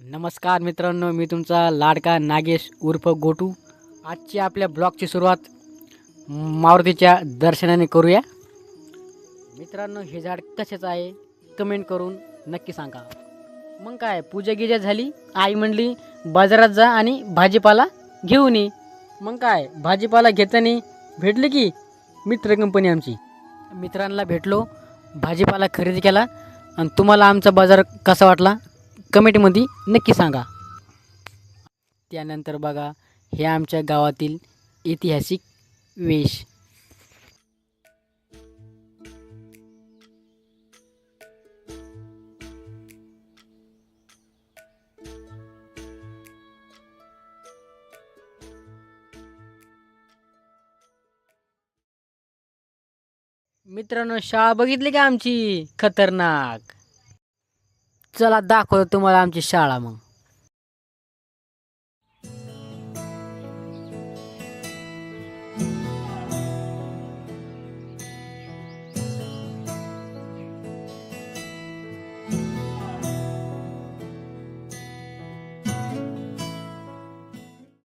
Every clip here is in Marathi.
नमस्कार मित्रांनो मी तुमचा लाडका नागेश उर्फ गोटू. आजची आपल्या ब्लॉगची सुरुवात मारुतीच्या दर्शनाने करूया. मित्रांनो हे झाड कशाचं आहे? कमेंट करून नक्की सांगा. मग काय पूजा गिजा झाली आई म्हणली बाजारात जा आणि भाजीपाला घेऊन ये. मग काय भाजीपाला घेताना भेटले की मित्र कंपनी आमची? मित्रांना भेटलो भाजीपाला खरेदी केला आणि तुम्हाला आमचा बाजार कसा वाटला? कमेंटमध्ये नक्की सांगा. त्यानंतर बघा हे आमच्या गावातील ऐतिहासिक वेश. मित्रांनो शाळा बघितली का आमची? खतरनाक. चला दाखवतो तुम्हाला आमची शाळा मग.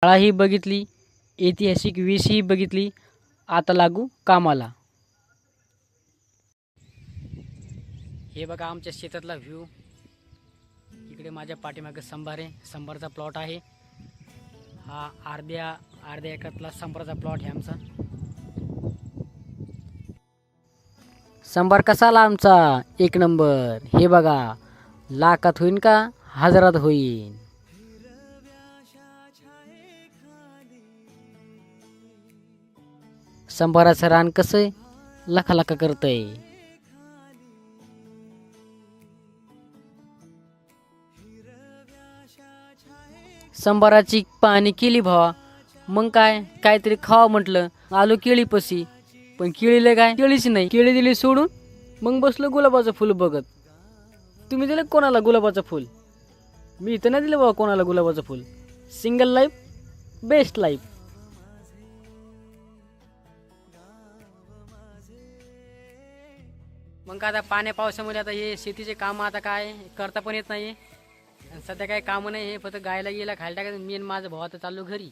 शाळा ही बघितली ऐतिहासिक वीस ही बघितली आता लागू कामाला. हे बघा आमच्या शेतातला व्ह्यू इकडे माझ्या पाठीमागे संभार आहे. संभारचा प्लॉट आहे. हा अर्ध्या अर्ध्या एकरातला संभारचा प्लॉट आहे आमचा. संभार कसा आला आमचा? एक नंबर. हे बघा. लाखात होईन का? हजारात होईन. संभाराचं रान कसं आहे? लखा लखा करतंय. संभाराची पाणी केली भावा. मग काय? काहीतरी खावं म्हटलं. आलो केळीपशी पण केळीला काय? केळीच नाही. केळी दिली सोडून मग बसलो गुलाबाचं फुल बघत. तुम्ही दिलं कोणाला गुलाबाचं फुल? मी इथं नाही दिलं बाबा कोणाला गुलाबाचं फुल. सिंगल लाईफ बेस्ट लाईफ मग काय आता पाण्या पावसामध्ये आता हे शेतीचे कामं आता काय? करता पण येत नाही. आणि सध्या काही कामं नाही हे फक्त गायला गेला खायला टाकायचं. मी आणि माझा भाऊ आता चाललो घरी.